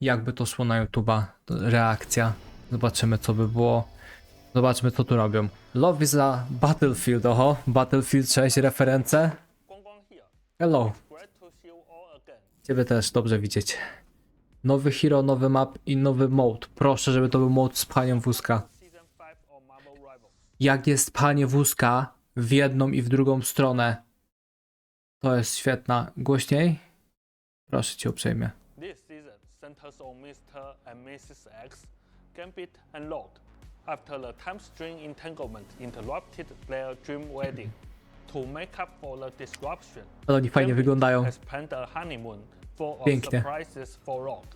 jakby to szło na YouTube'a. Reakcja. Zobaczymy, co by było. Zobaczmy, co tu robią. Love is a Battlefield, oho. Battlefield 6, reference. Hello. Ciebie też dobrze widzieć. Nowy hero, nowy map i nowy mode. Proszę, żeby to był mode z pchaniem wózka. Season 5 of Marvel Rivals. Jak jest pchanie wózka w jedną i w drugą stronę. To jest świetna. Głośniej? Proszę cię uprzejmie. This centers on Mr. and Mrs. X, Gambit and Lord. After the time string entanglement interrupted their dream wedding. To make up for the disruption, Ale oni fajnie Gambit wyglądają. has planned a honeymoon full of Pięknie. surprises for Lord.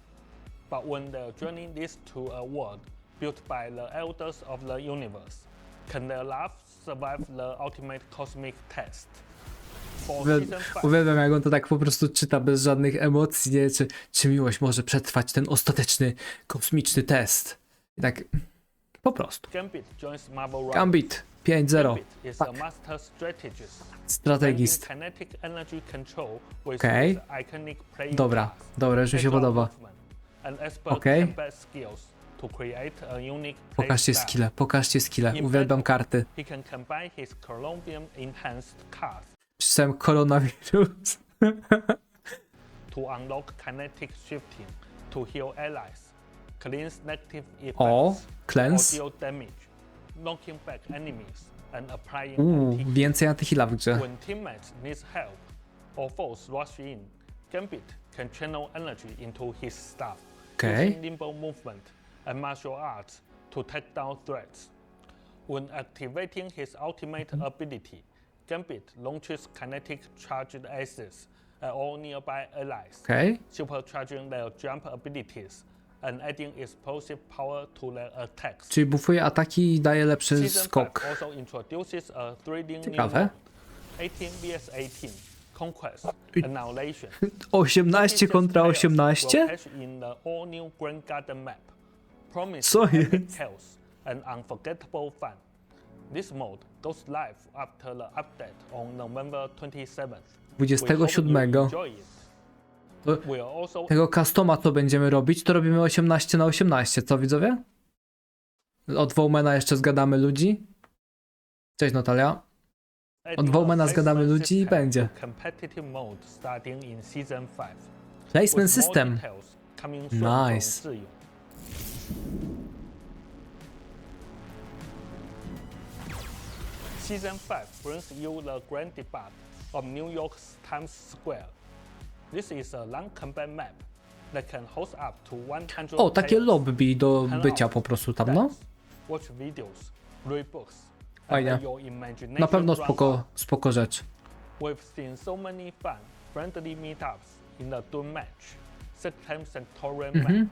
But when their journey leads to a world built by the elders of the universe, can their love survive the ultimate cosmic test? For Uwiel- season 5, Uwielbiam, jak on to tak po prostu czyta bez żadnych emocji, nie? Czy, czy miłość może przetrwać ten ostateczny, kosmiczny test. I tak po prostu. Gambit joins Marvel Rivals. Gambit 5-0. Gambit is a Fuck. master strategist. Okej. playing Dobra, dobra, już mi się podoba. Okej. play Pokażcie skille, pokażcie skille. Uwielbiam karty. He can combine his Colombian enhanced cards Przeczytałem koronawirus. to unlock kinetic shifting to heal allies, cleanse negative effects, or cleanse. deal damage, knocking back enemies, and applying Uuu, anti więcej antyhila w grze. When teammates need help or foes rush in, Gambit can channel energy into his staff, Okay. using nimble movement and martial arts to take down threats. When activating his ultimate ability, Gambit launches kinetic charged aces at all nearby allies, Okej. supercharging their jump abilities and adding explosive power to their attacks. Czyli bufuje ataki i daje lepszy Season 5 skok. also introduces a 3D new Ciekawe. mode, 18 vs 18, Conquest, Annihilation. 18 kontra Players will 18? catch in the all-new Grand Garden map, promise Co epic jest? and unforgettable fun. This mode goes live after the update on November 27th. We hope you 27. enjoy it. To- We are also Tego customa, co będziemy robić, to robimy 18 na 18, co widzowie? Od Wołmana jeszcze zgadamy ludzi. Cześć Natalia. adding Wołmana a zgadamy ludzi i będzie. to Competitive mode starting in season 5. Placement system. Nice. Season 5 brings you the grand debate of New York's Times Square. This is a long combat map that can host up to 100 O, takie lobby do bycia po prostu tam, no. Watch videos, read books, and Fajnie. let your imagination Na pewno spoko, spoko rzecz. We've seen so many fun, friendly meetups in the Doom match, Septem Centurion map. Mhm.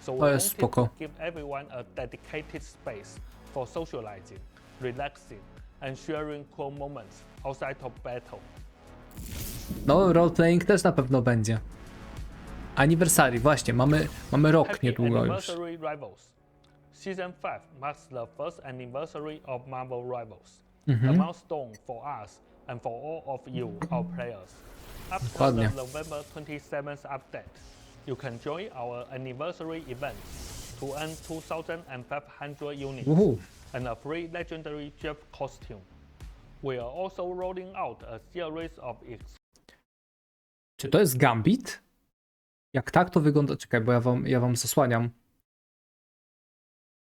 So we wanted to give everyone a dedicated space for socializing, relaxing, and sharing cool moments outside of battle. No, roleplaying też na pewno będzie. Anniversary, właśnie, mamy, mamy rok niedługo już. anniversary rivals! Season 5 marks the first anniversary of Marvel Rivals, a milestone for us and for all of you, our players. After Dokładnie. the November 27th update, you can join our anniversary event to earn 2,500 units Uhu. And a free legendary Jeff costume. We are also rolling out a series of ex- Czy to jest Gambit? Jak tak, to wygląda. Czekaj, bo ja wam, ja wam zasłaniam.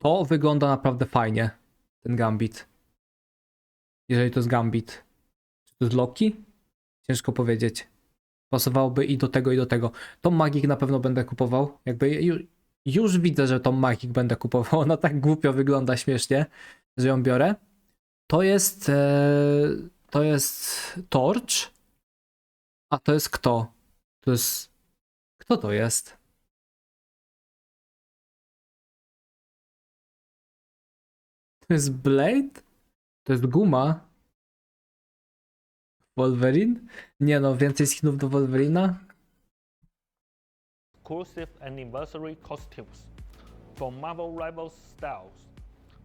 To wygląda naprawdę fajnie. Ten Gambit. Jeżeli to jest Gambit. Czy to jest Loki? Ciężko powiedzieć. Pasowałoby i do tego, i do tego. Tom Magik na pewno będę kupował. Jakby już, widzę, że Tom Magik będę kupował. Ona tak głupio wygląda śmiesznie, że ją biorę. To jest. E, to jest Torch. A to jest kto? To jest. Kto to jest? To jest Blade? To jest Guma? Wolverine? Nie no, więcej skinów do Wolverina? Exclusive anniversary costumes from Marvel Rivals styles.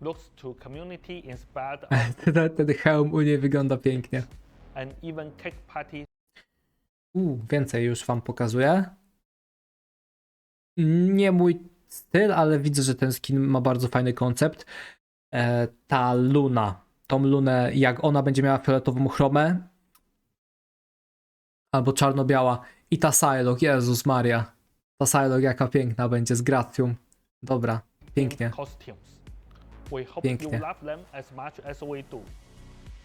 Looks to community inspired ten, ten hełm u niej wygląda pięknie. and even cake party U, więcej już wam pokazuję. Nie mój styl, ale widzę, że ten skin ma bardzo fajny koncept. E, ta Luna, tą Lunę, jak ona będzie miała fioletową chromę, albo czarno-biała, i ta Psylocke, Jezus Maria. Ta Psylocke jaka piękna będzie z Gratium. Dobra, pięknie. costumes. We hope Pięknie. you love them as much as we do.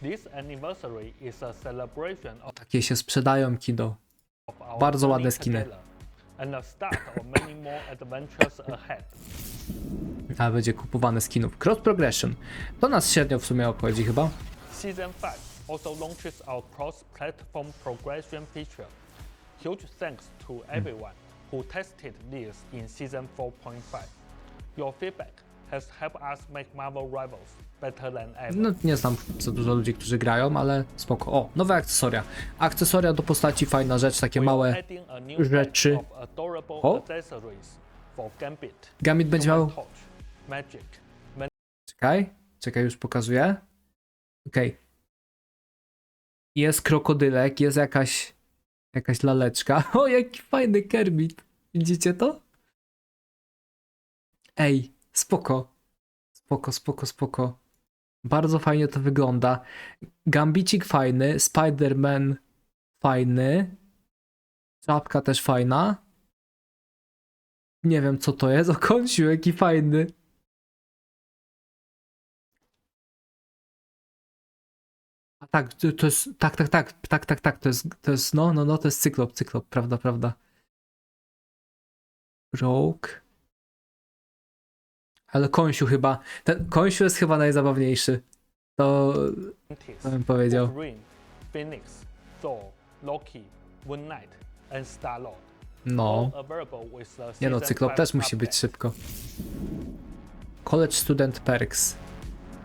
This anniversary is a celebration of Takie się sprzedają, Kido. our Bardzo ładne journey skiny. together and the start of many more adventures ahead. A będzie kupowane skinów. Cross Progression. To nas średnio w sumie obchodzi chyba. Season 5 also launches our cross-platform progression feature. Huge thanks to everyone who tested this in Season 4.5. Your feedback has helped us make Marvel Rivals better than ever. No nie znam za dużo ludzi, którzy grają, ale spoko. O, nowe akcesoria. Akcesoria do postaci, fajna rzecz, takie małe. rzeczy. O. Gambit, Gambit będzie miał... Czekaj, czekaj, już pokazuję. Okej. Jest krokodylek, jest jakaś... Jakaś laleczka. O, jaki fajny Kermit. Widzicie to? Ej, spoko. Spoko, spoko, spoko. Bardzo fajnie to wygląda. Gambicik fajny, Spider-Man fajny. Czapka też fajna. Nie wiem co to jest. O jaki fajny. Tak, to jest, tak, tak, tak, tak, tak, tak, to jest, to jest, no, no, no, to jest cyklop, cyklop, prawda, prawda. Rogue. Ale Kąsiu chyba, ten Kąsiu jest chyba najzabawniejszy. To, to bym powiedział. Phoenix, Thor, Loki, Moon Knight, and Star-Lord. No. Nie no, cyklop 5 też musi być szybko. College Student Perks.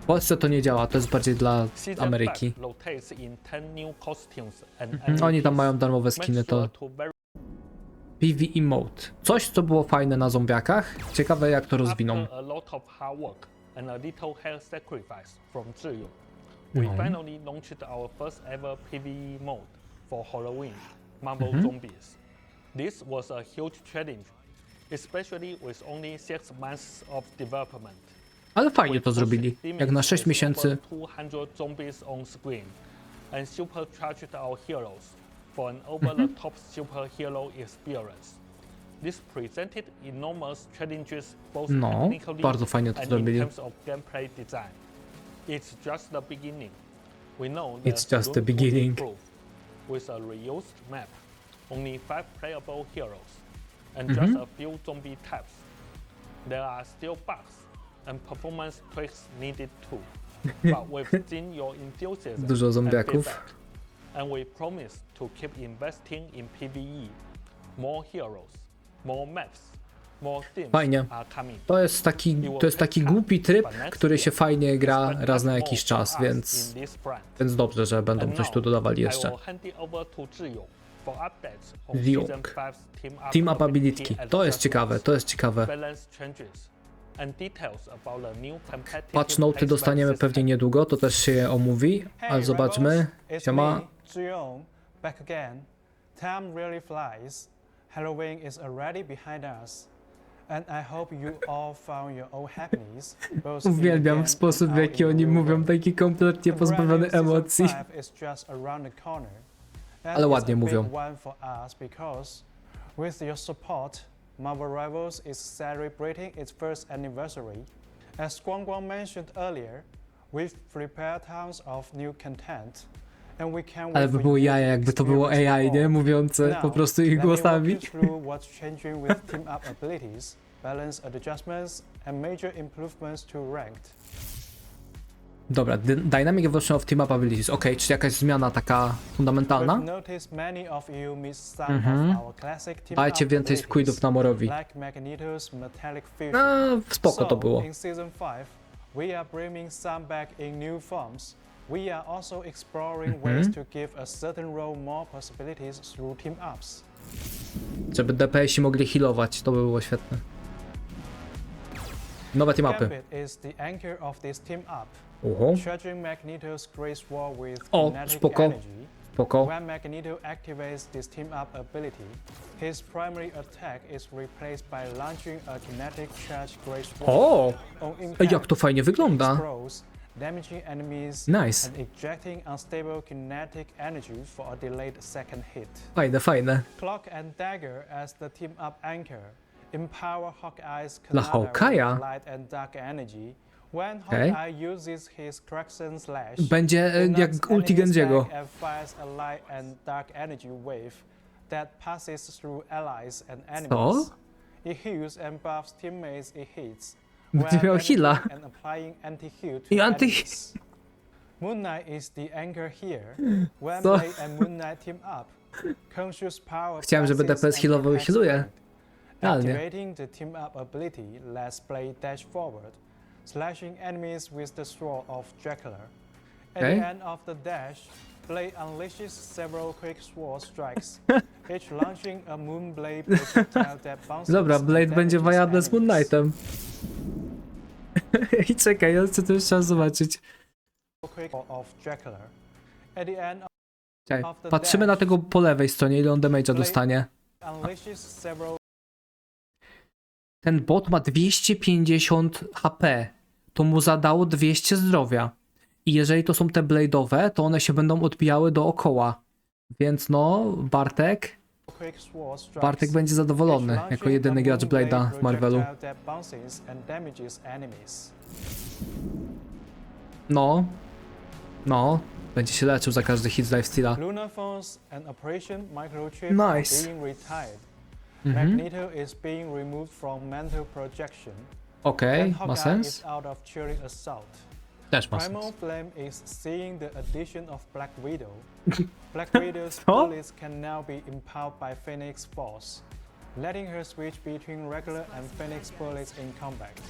W Polsce to nie działa, to jest bardziej dla Ameryki. 5 rotates in 10 new costumes and Mhm, Oni tam mają darmowe skiny, to PvE Mode. Coś, co było fajne na zombiakach. Ciekawe jak to rozwiną. We No. finally launched our first ever PvE mode for Halloween, Marvel Mhm. Zombies. This was a huge challenge, especially with only six months of development. Ale fajnie to zrobili. Jak na 6 with miesięcy. over 200 zombies on screen and supercharged our heroes for an over Mhm. the top superhero experience. This presented enormous challenges both No, technically bardzo fajnie to zrobili. in terms of gameplay design. It's just the beginning. We know It's just the beginning. With a reused map, only five playable heroes, and Mhm. just a few zombie types. There are still bugs and performance tweaks needed too. but we've seen your enthusiasm Dużo and zombiaków. feedback, and we promise to keep investing in PvE. More heroes, more maps, more themes Fajnie. are coming. To jest taki, to jest taki głupi tryb, który się fajnie gra Expect raz na jakiś czas, us więc, in this front. więc dobrze, że będą And coś now, tu dodawali I jeszcze. will hand it over to Zhiyu for updates on Ziyong. season 5's team up, Team ability. To jest ciekawe, to jest ciekawe. balance changes Patch noty dostaniemy pewnie niedługo, to też się omówi, ale zobaczmy. Siema. back again. Time really flies. Halloween is already behind us. And I hope you all found your own happiness. Uwielbiam sposób, w jaki oni mówią, taki kompletnie pozbawiony emocji. five is just around the corner. And Ale ładnie mówią. one for us because with your support, Marvel Rivals is celebrating its first anniversary. As Guang Guang mentioned earlier, we've prepared tons of new content. And we can't Ale by było jaja, jakby to było AI, nie? Mówiące po prostu ich głosami. balance adjustments, and major improvements to ranked. Dobra, dy- Dynamic Evolution of Team Up Abilities. Ok, czyli jakaś zmiana taka fundamentalna? Mhm. Dajcie więcej squidów na Morowi. No, spoko to było. In season 5, we are bringing some back in new forms. We are also exploring Mhm. ways to give a certain role more possibilities through team ups. Żeby DPS-i mogli healować, to by było świetne. Nowe team upy. Is the anchor of this team up. Oho. Charging Magneto's Grace War with O, kinetic spoko. energy, Spoko. When Magneto activates this team up ability, his primary attack is replaced by launching a kinetic charge Great Sword. O! Oh. On Ej, impact, jak to fajnie wygląda. explodes, damaging enemies Nice. and ejecting unstable kinetic energy for a delayed second hit. Fajne, fajne. Clock and Dagger as the team up anchor empower Hawkeye's Dla Kanata Hawkeye'a? light and dark energy. When Okej. Hawkeye uses his Crackson Slash, Będzie e, it jak knocks ulti enemies Genjiego. back and fires a light and dark energy wave that passes through allies and enemies. It heals and buffs teammates it hits. Będzie while miał heala. damaging and applying anti-heal to I anti- enemies. Moon Knight is the anchor here. When Co? Blade and Moon Knight team up, Conscious Power Chciałem, żeby passes DPS and healował i protects healuje. Blade. Realnie. Activating the team up ability lets Blade dash forward, slashing enemies with the sword of Dracula. At Okay. the end of the dash, Blade unleashes several quick sword strikes, each launching a Moonblade projectile that bounces Dobra, and Blade będzie damages wajable z Moon. Knightem. I czekaj, ja chcę to jeszcze raz zobaczyć. quick of Dracula. At the end, Czekaj, patrzymy na tego po lewej stronie, ile on damage'a dostanie. unleashes several Ten bot ma 250 HP. To mu zadało 200 zdrowia. I jeżeli to są te blade'owe, to one się będą odbijały dookoła. Więc no, Bartek. Bartek będzie zadowolony jako jedyny gracz Blade'a w Marvelu. No, no, będzie się leczył za każdy hit z lifesteala. Nice. Retired. Mhm. Magneto is being removed from mental projection. Okay, and ma Hawkeye sens? is out of cheering assault. Też ma Primal sens. Flame is seeing the addition of Black Widow. Black Widow's bullets can now be empowered by Phoenix Force, letting her switch between regular and Phoenix bullets in combat.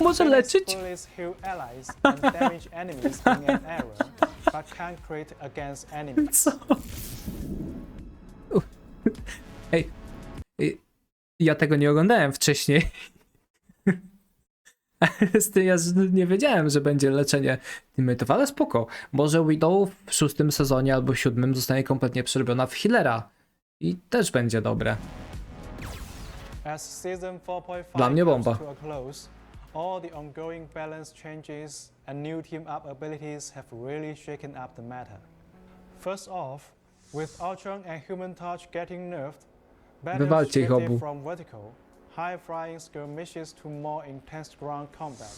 Może Phoenix leczyć? bullets heal allies and damage enemies in an arrow, but can't crit against enemies. Co? Ej, ja tego nie oglądałem wcześniej. Z tym ja nie wiedziałem, że będzie leczenie teammate'ów, ale spoko. Może Widow w szóstym sezonie albo siódmym zostanie kompletnie przerobiona w healera. I też będzie dobre. As season 4.5 Dla mnie bomba. all the ongoing balance changes and new team up abilities have really shaken up the meta. First off, with Ultron and Human Touch getting nerfed, Wywalcie ich obu. from vertical, high-flying skirmishes to more intense ground combat.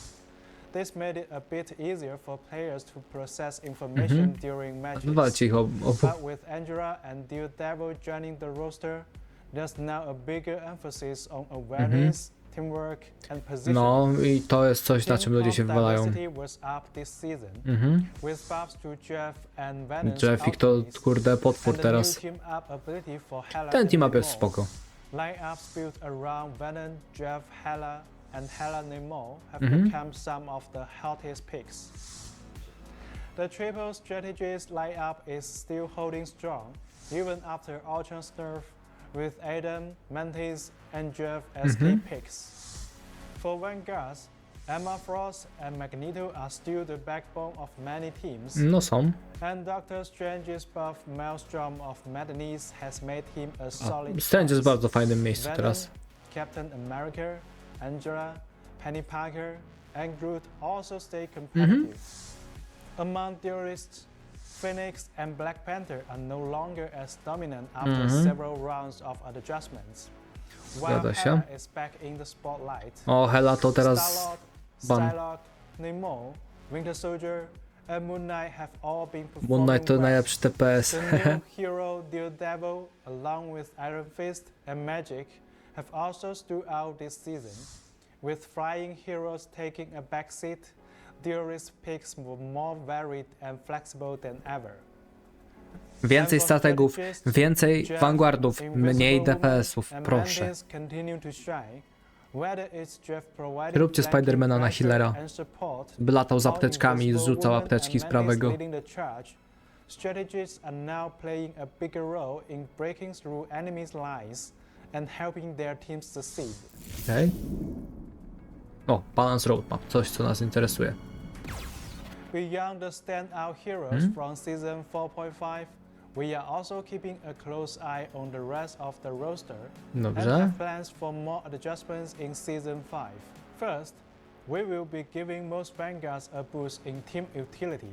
This made it a bit easier for players to process information Mhm. during matches. Wywalcie ich ob- obu. But with Angela and Daredevil joining the roster, there's now a bigger emphasis on awareness, and positioning. No i to jest coś, na czym ludzie się wywalają. Mhm. Jeffik to kurde potwór teraz. Ten team up jest spoko. Lineups built around Venom, Jeff, and have Mhm. become some of the hottest picks. The triple strategist lineup is still holding strong, even after Ultron's nerf, with Adam, Mantis, and Jeff as key Mhm. picks. For Vanguards, Emma Frost and Magneto are still the backbone of many teams. No są. And Doctor Strange's buff Maelstrom of Madness has made him a solid A, Strange jest w bardzo fajnym miejscu Venom, teraz. Captain America, Angela, Penny Parker, and Groot also stay competitive. Among theorists, Phoenix and Black Panther are no longer as dominant after Mhm. several rounds of adjustments. Zgadza się. Hela is back in the spotlight. O, Hela to teraz ban. Winter Soldier, and Moon Knight have all been performing Moon to najlepszy TPS. The new hero Daredevil, along with Iron Fist and Magic, have also stood out this season. With flying heroes taking a backseat, theorist picks were more varied and flexible than ever. Więcej strategów, więcej vanguardów, mniej DPS-ów, proszę. Róbcie Spidermana na support, By latał z apteczkami i Woman apteczki z prawego. strategists are now playing a bigger role in breaking through enemies' lines and helping their teams succeed. Okej. O, Balance Roadmap, coś co nas interesuje. Beyond the standout heroes Mhm. from season 4.5, we are also keeping a close eye on the rest of the roster and Dobrze. have plans for more adjustments in Season 5. First, we will be giving most Vanguards a boost in team utility,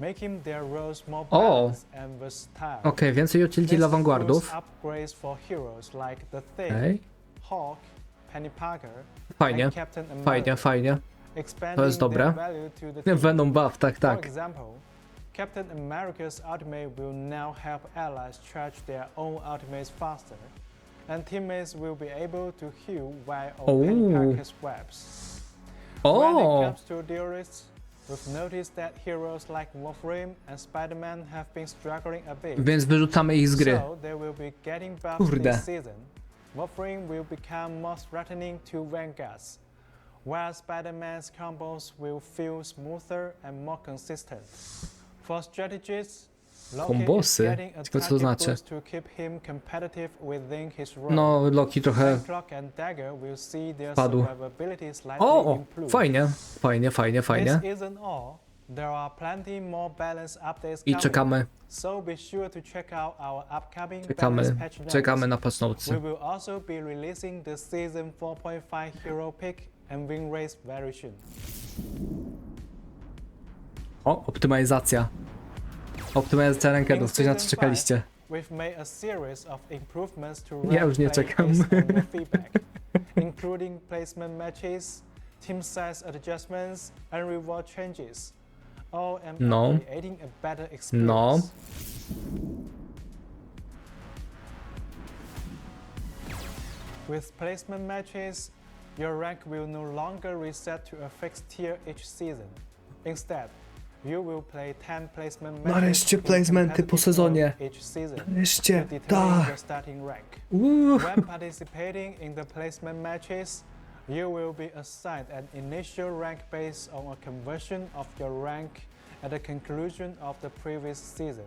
making their roles more O! balanced and versatile. Okej, więcej utility dla This includes vanguardów. upgrades for heroes like the Thing, Okej. Hawk, Penny Parker, Fajnie, and Captain America, fajnie, fajnie. expanding To jest their dobre. value to the Nie, team. Venom buff, tak, For tak. example, Captain America's ultimate will now help allies charge their own ultimates faster, and teammates will be able to heal while on Penny Oh. Parker's webs. When it oh. comes to duelists, we've noticed that heroes like Wolverine and Spider-Man have been struggling a bit. Więc wyrzucamy ich z gry. So they will be getting buffed Kurde. this season. Wolverine will become more threatening to Vanguards, while Spider-Man's combos will feel smoother and more consistent. Kombosy? Ciekawe, co to znaczy. No, Loki trochę... Padł. O! improve. Fajnie, fajnie, fajnie, fajnie. I czekamy, So be sure to check out our upcoming czekamy, patch czekamy na We patchnotesy. will also be releasing the season 4.5 hero pick and win race very soon. O, optymalizacja. Optymalizacja rankedów, coś na co czekaliście. Ja już nie czekam. including placement matches, team size adjustments, and reward changes. All No. creating a better No. experience. With placement matches, your rank will no longer reset to a fixed tier each season. Instead, you will play 10 placement matches Nareszcie in placementy po competitive sezonie. mode each season to Nareszcie, determine tak. your starting rank. Uuu. When participating in the placement matches, you will be assigned an initial rank based on a conversion of your rank at the conclusion of the previous season.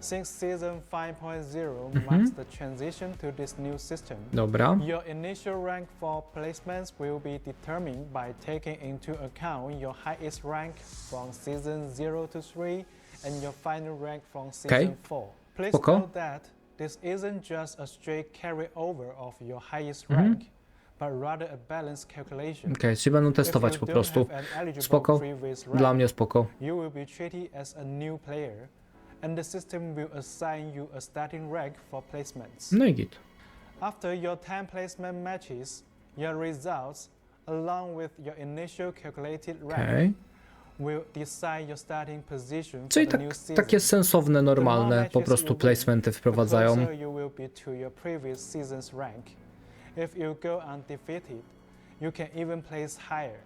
Since season 5.0 marks the transition to this new system, Dobra. your initial rank for placements will be determined by taking into account your highest rank from season 0 to 3 and your final rank from season Okay. 4. Please Spoko. note that this isn't just a straight carryover of your highest Mhm. rank, but rather a balanced calculation. Okej, czyli będą testować po prostu. Spoko. Dla mnie spoko. you will be treated as a new player, and the system will assign you a starting rank for placements. No i git. After your 10 placement matches, your results, along with your initial calculated rank, Okej. will decide your starting position Czyli for the tak, new season. takie sensowne, normalne po prostu placementy The wprowadzają. closer you will be to your previous season's rank. If you go undefeated, you can even place higher.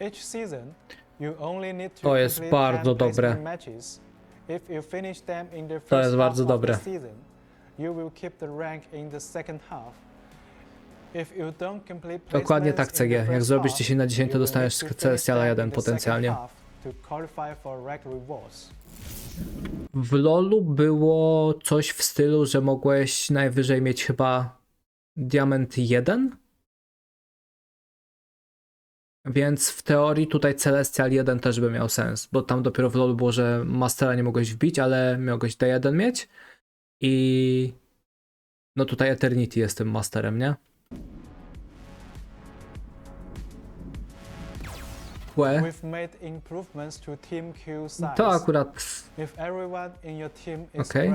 Each season, you only need to To jest complete bardzo 10 dobre. placement matches. If you finish them in the first To jest half bardzo of dobre. the season, you will keep the rank in the second half. If you don't complete Dokładnie placements tak, in the CG. Jak first zrobisz half, 10 na 10, to you will dostaniesz need to Celestiala finish them 1 in the second potencjalnie. half To qualify for rank rewards. W LoLu było coś w stylu, że mogłeś najwyżej mieć chyba diament 1? Więc w teorii tutaj Celestial 1 też by miał sens, bo tam dopiero w LoLu było, że Mastera nie mogłeś wbić, ale mogłeś D1 mieć i no tutaj Eternity jest tym Masterem, nie? Łe. To akurat is Okay.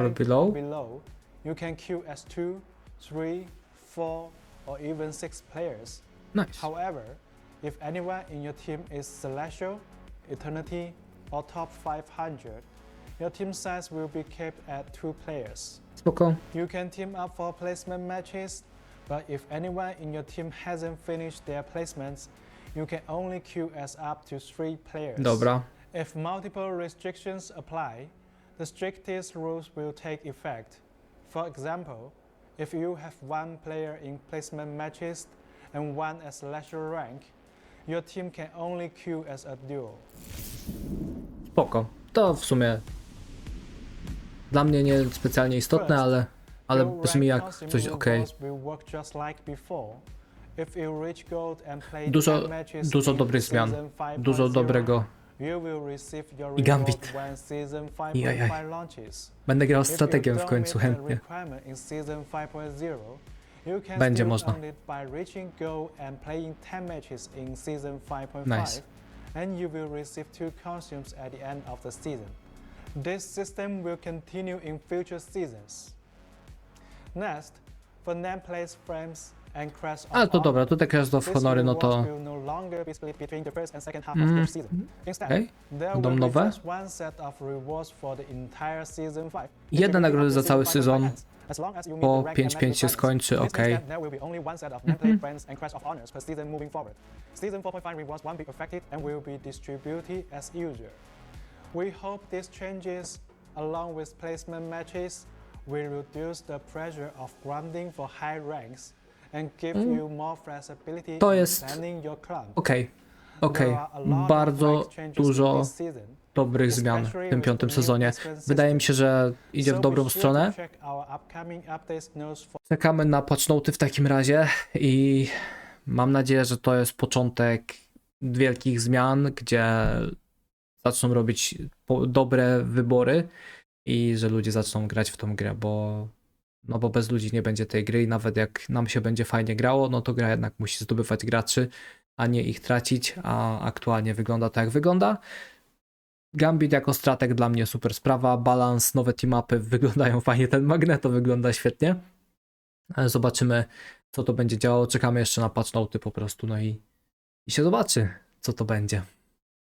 Or below, you can queue as two, three, four, or even six players. nice. However, if anyone in your team is Celestial, Eternity, or top 500, your team size will be kept at two players. Spoko. You can team up for placement matches, but if anyone in your team hasn't finished their placements, you can only queue as up to three players. Dobra. If multiple restrictions apply, the strictest rules will take effect. For example, if you have one player in placement matches and one as lesser rank, your team can only queue as a duo. Spoko. To w sumie dla mnie nie specjalnie istotne, ale, ale brzmi jak coś ok. Dużo- 10 matches dużo dobrych zmian. season 5.0, Dużo dobrego. I Gambit. Jajaj. 5.5 launches. Będę grał strategię w końcu chętnie. Requirement in Season 5.0, you can Będzie można. earn it by reaching goal and playing 10 matches in Season 5.5, Nice. and you will receive two costumes at the end of the season. This system will continue in future seasons. Next, for nameplates, frames, and Crash of Ale to dobra, tutaj Crash of Honory, no to... will no longer be split between the first and second half Mm, of each season. Instead, Okej. there Będą will be nowe? just one set of rewards for the entire season 5. Jedne nagrody za cały Season 5.5 sezon. Ends. As long as you meet Po the rank 5-5 and match się requirements. skończy, This means okej. that There will be only one set of nameplate friends and Crash of Honors per season moving forward. Season 4.5 rewards won't be affected and will be distributed as usual. We hope these changes, along with placement matches, will reduce the pressure of grinding for high ranks and give Mm. you more flexibility To in jest- planning your clan. Okej, okej. There are a lot of Bardzo rank changes in dużo this season, dobrych zmian w tym piątym sezonie. Wydaje mi się, że idzie w dobrą stronę. Czekamy na patchnoty w takim razie i mam nadzieję, że to jest początek wielkich zmian, gdzie zaczną robić dobre wybory i że ludzie zaczną grać w tą grę, bo no bo bez ludzi nie będzie tej gry i nawet jak nam się będzie fajnie grało, no to gra jednak musi zdobywać graczy, a nie ich tracić, a aktualnie wygląda tak jak wygląda. Gambit jako strateg dla mnie super sprawa, balans, nowe team-upy wyglądają fajnie, ten Magneto wygląda świetnie. Zobaczymy, co to będzie działało. Czekamy jeszcze na patch noty po prostu, no i, i się zobaczy, co to będzie.